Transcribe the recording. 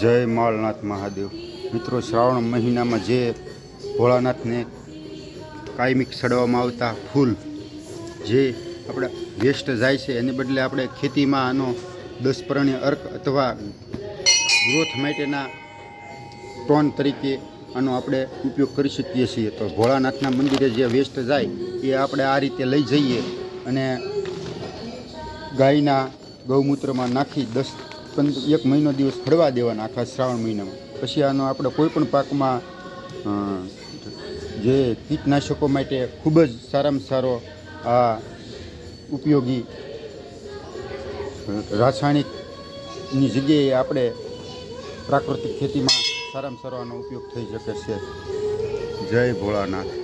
જય માળનાથ મહાદેવ. મિત્રો, શ્રાવણ મહિનામાં જે ભોળાનાથને કાયમિક સડવામાં આવતા ફૂલ જે આપણે વેસ્ટ જાય છે, એની બદલે આપણે ખેતીમાં આનો દશપરણીય અર્ક અથવા ગ્રોથ માટેના ટોન તરીકે આનો આપણે ઉપયોગ કરી શકીએ છીએ. તો ભોળાનાથના મંદિરે જે વેસ્ટ જાય, એ આપણે આ રીતે લઈ જઈએ અને ગાયના ગૌમૂત્રમાં નાખી દસ પંદ એક મહિનો દિવસ ફળવા દેવાના આખા શ્રાવણ મહિનામાં. પછી આનો આપણે કોઈ પણ પાકમાં જે કીટનાશકો માટે ખૂબ જ સારામાં સારો આ ઉપયોગી રાસાયણિકની જગ્યાએ આપણે પ્રાકૃતિક ખેતીમાં સારામાં સારો આનો ઉપયોગ થઈ શકે છે. જય ભોળાનાથ.